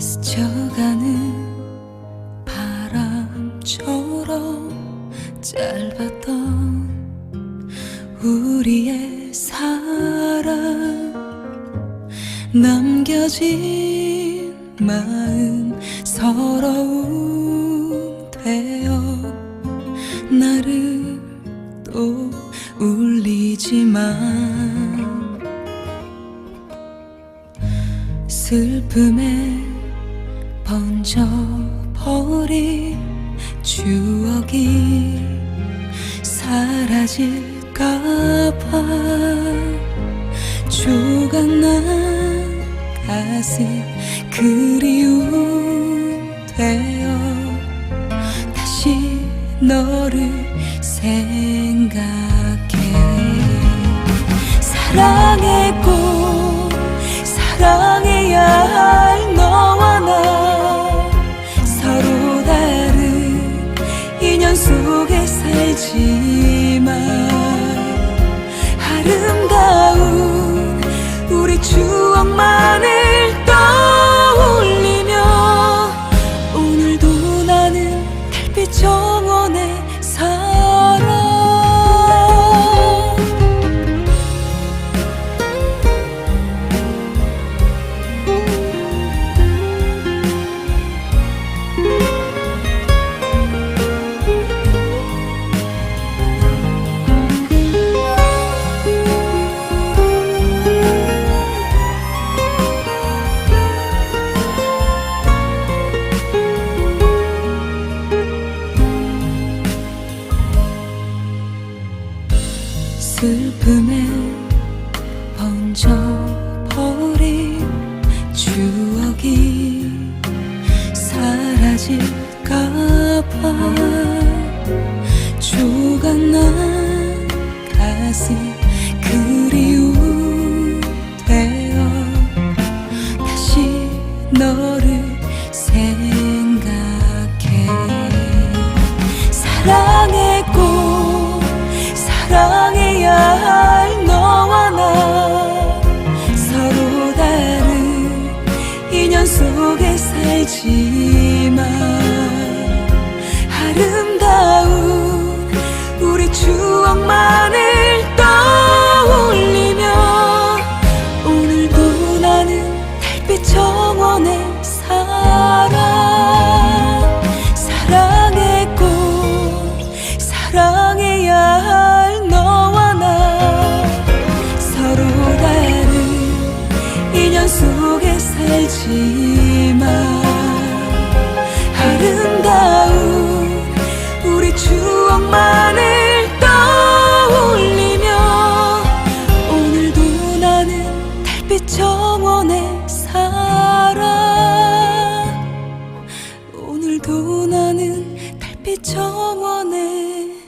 스쳐가는 바람처럼 짧았던 우리의 사랑. 남겨진 마음 서러움 되어 나를 또 울리지만 슬픔에 번져버린 추억이 사라질까봐 조각난 가슴 그리움 되어 다시 너를 생각해. 사랑했고 사랑해 살지 슬픔에 번져버린 추억이 사라질까봐 조각 난 가슴 그리움 되어 다시 너를 생각해. 사랑 살지만 아름다운 우리 추억만 도 나는 달빛 정원에